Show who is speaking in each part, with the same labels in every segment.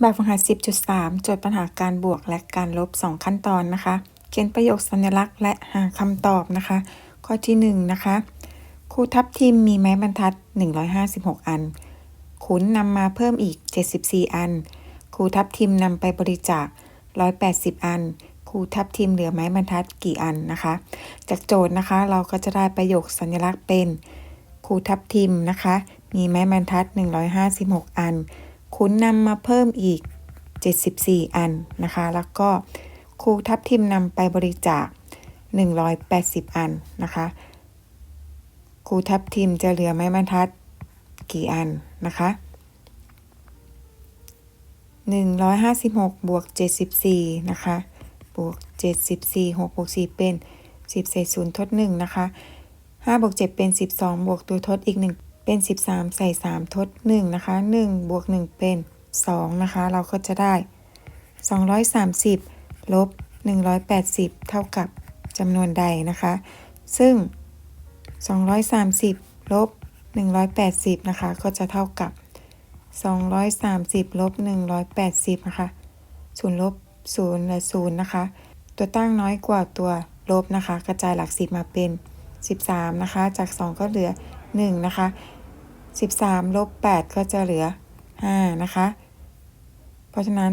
Speaker 1: แบบฝึกหัด 10.3โจทย์ปัญหาการบวกและการลบ 2 ขั้นตอนนะคะ เขียนประโยคสัญลักษณ์และหาคำตอบนะคะ ข้อที่ 1 นะคะ ครูทับทิมมีไม้บรรทัด 156 อัน ขุนนำมาเพิ่มอีก 74 อัน ครูทับทิมนำไปบริจาค 180 อัน ครูทับทิมเหลือไม้บรรทัดกี่อันนะคะ จากโจทย์นะคะเราก็จะได้ประโยคสัญลักษณ์เป็น ครูทับทิมนะคะ มีไม้บรรทัด 156 อัน คุณนำมาเพิ่มอีก 74 อันนะคะ แล้วก็ครูทับทิมนำไปบริจาค 180 อันนะคะครูทับทิมจะเหลือไม้บรรทัดกี่อันนะคะ156บวก74นะคะบวก74 6บวก4เป็น 10ใส่0ทด1นะคะ5บวก7เป็น 12 บวกตัวทดอีก1 เป็น 13 ใส่ 3 ทด 1 นะคะ 1 บวก 1 เป็น 2 นะคะ เราก็จะได้ 230 ลบ 180 เท่ากับจำนวนใดนะคะ ซึ่ง 230 ลบ 180 นะคะ ก็จะเท่ากับ 230 ลบ 180 นะคะศูนย์ลบ0และ0นะคะ ตัวตั้งน้อยกว่าตัวลบนะคะ กระจายหลัก 10 มาเป็น 13 นะคะ จาก 2 ก็เหลือ 1 นะคะ 13ลบ8ก็จะเหลือ 5 นะคะ เพราะฉะนั้น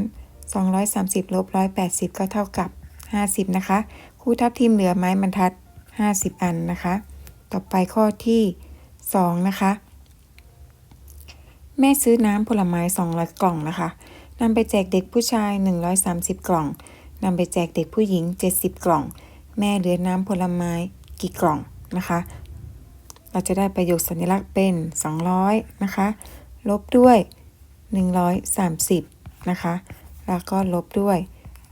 Speaker 1: 230ลบ180 ก็เท่ากับ 50 นะคะครูทับทิมเหลือไม้บรรทัด 50 อันนะคะ ต่อไปข้อที่ 2 นะคะ แม่ซื้อน้ำผลไม้ 200 กล่องนะคะนำไปแจกเด็กผู้ชาย 130 กล่องนำไปแจกเด็กผู้หญิง 70 กล่อง แม่เหลือน้ำผลไม้กี่กล่องนะคะ เราจะได้ประโยคสัญลักษณ์เป็น 200 นะคะ ลบด้วย 130 นะคะ แล้วก็ลบด้วย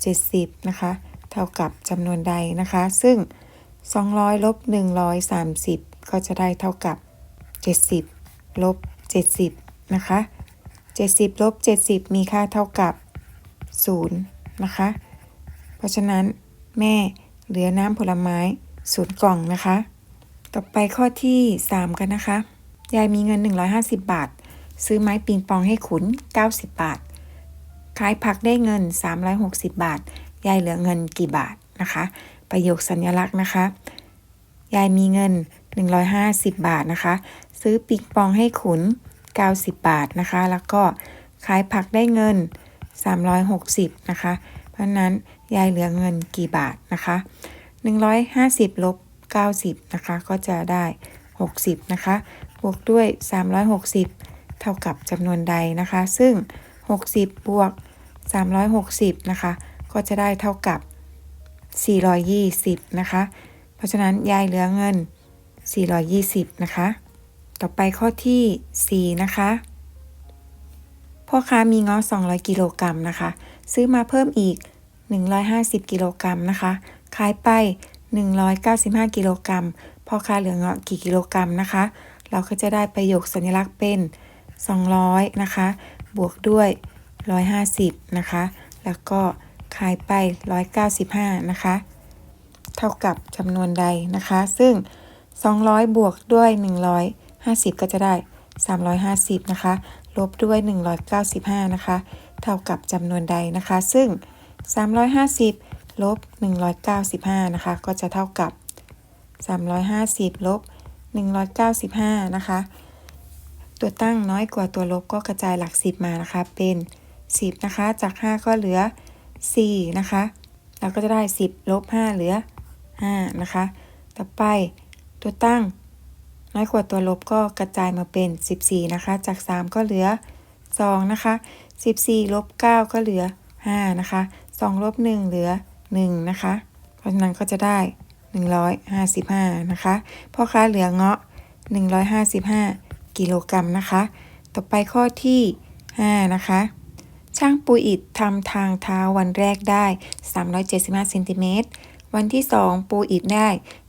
Speaker 1: 70 นะคะ เท่ากับจำนวนใดนะคะ ซึ่ง 200 ลบ 130 ก็จะได้เท่ากับ 70 ลบ 70 นะคะ 70 ลบ 70 มีค่าเท่ากับ 0 นะคะ เพราะฉะนั้นแม่เหลือน้ำผลไม้ 0 กล่องนะคะ ต่อไปข้อที่ 3 กันนะคะ ยายมีเงิน 150 บาท ซื้อไม้ปิงปองให้ขุน 90 บาท ขายผักได้เงิน 360 บาท ยายเหลือเงินกี่บาทนะคะ ประโยคสัญลักษณ์นะคะ ยายมีเงิน 150 บาทนะคะ ซื้อปิงปองให้ขุน 90 บาทนะคะ แล้วก็ขายผักได้เงิน 360 นะคะ เพราะนั้นยายเหลือเงินกี่บาทนะคะ 150ลบ 90 นะคะ ก็จะได้ 60 นะคะ บวกด้วย 360 เท่ากับจำนวนใดนะคะ ซึ่ง 60 บวก 360 นะคะ ก็จะได้เท่ากับ 420 นะคะ เพราะฉะนั้นยายเหลือเงิน 420 นะคะ ต่อไปข้อที่ 4 นะคะพ่อค้ามีเงาะ200 กิโลกรัมนะคะ ซื้อมาเพิ่มอีก 150 กิโลกรัมนะคะ ขายไป 195 กิโลกรัมพ่อค้าเหลือเงาะกี่กิโลกรัมนะคะ เราก็จะได้ประโยคสัญลักษณ์เป็น 200 นะคะ บวกด้วย 150 นะคะ แล้วก็ขายไป 195 นะคะ เท่ากับจำนวนใดนะคะ ซึ่ง 200 บวกด้วย 150 ก็จะได้ 350 นะคะ ลบด้วย 195 นะคะ เท่ากับจำนวนใดนะคะ ซึ่ง 350 ลบ 195 นะคะ ก็จะเท่ากับ 350 ลบ 195 นะคะ ตัวตั้งน้อยกว่าตัวลบก็กระจายหลัก 10 มานะคะ เป็น 10 นะคะ จาก 5 ก็เหลือ 4 นะคะ เราก็จะได้ 10 ลบ 5 เหลือ 5 นะคะ ต่อไปตัวตั้งน้อยกว่าตัวลบก็กระจายมาเป็น 14 นะคะ จาก 3 ก็เหลือ 2 นะคะ 14 ลบ 9 ก็เหลือ 5 นะคะ 2 ลบ 1 เหลือ 1 นะคะ เพราะฉะนั้นก็จะได้ 155 นะคะ พ่อค้าเหลือเงาะ 155 กิโลกรัมนะคะ ต่อไปข้อที่ 5 นะคะ ช่างปูอิฐทำทางเท้าวันแรกได้ 375เซนติเมตรวันที่ 2 ปูอิฐได้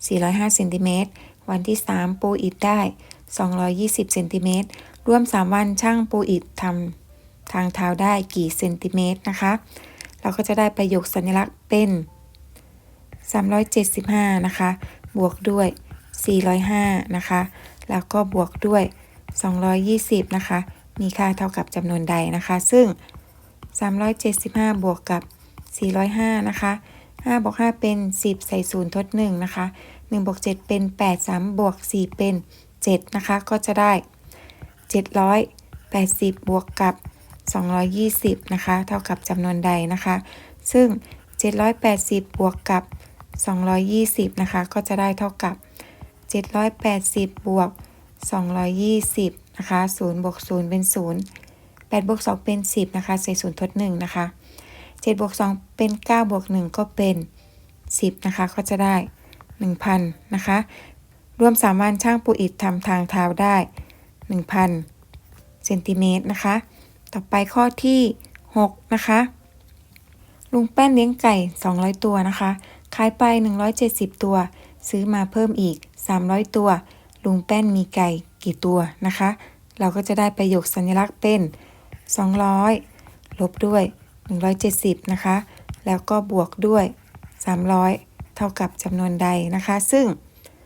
Speaker 1: 405เซนติเมตรวันที่ 3 ปูอิฐได้ 220เซนติเมตรรวม 3 วันช่างปูอิฐทำทางเท้าได้กี่เซนติเมตรนะคะ เราก็จะได้ประโยคสัญลักษณ์เป็น 375 นะคะ บวกด้วย 405 นะคะ แล้วก็บวกด้วย 220 นะคะ มีค่าเท่ากับจำนวนใดนะคะ ซึ่ง 375 บวกกับ 405 นะคะ5บวก5เป็น 10 ใส่0ทด1นะคะ1บวก7เป็น 8 3 บวก 4 เป็น 7 นะคะ ก็จะได้ 780 บวกกับ 220 นะคะ เท่ากับจำนวนใดนะคะ ซึ่ง 780 บวกกับ 220 นะคะ ก็จะได้เท่ากับ 780 บวก 220 นะคะ0บวก0เป็น 0 8บวก2เป็น 10 นะคะ ใส่0ทด1นะคะ7บวก2เป็น 9 บวก 1 ก็เป็น 10 นะคะ ก็จะได้ 1,000 นะคะ รวม3วันช่างปูอิฐทำทางเท้าได้ 1,000เซนติเมตรนะคะ ต่อไปข้อที่ 6 นะคะ ลุงแป้นเลี้ยงไก่ 200 ตัวนะคะ ขายไป 170 ตัว ซื้อมาเพิ่มอีก 300 ตัว ลุงแป้นมีไก่กี่ตัวนะคะ เราก็จะได้ประโยคสัญลักษณ์เป็น 200 ลบด้วย 170 นะคะ แล้วก็บวกด้วย 300 เท่ากับจำนวนใดนะคะ ซึ่ง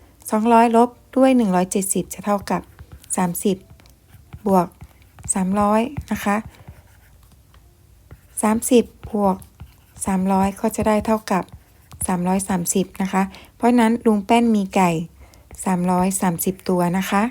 Speaker 1: 200 ลบด้วย 170 จะเท่ากับ 30 บวก 300 นะคะ 30บวก 300 ก็จะได้เท่ากับ 330 นะคะ เพราะนั้นลุงแป้นมีไก่ 330 ตัวนะคะ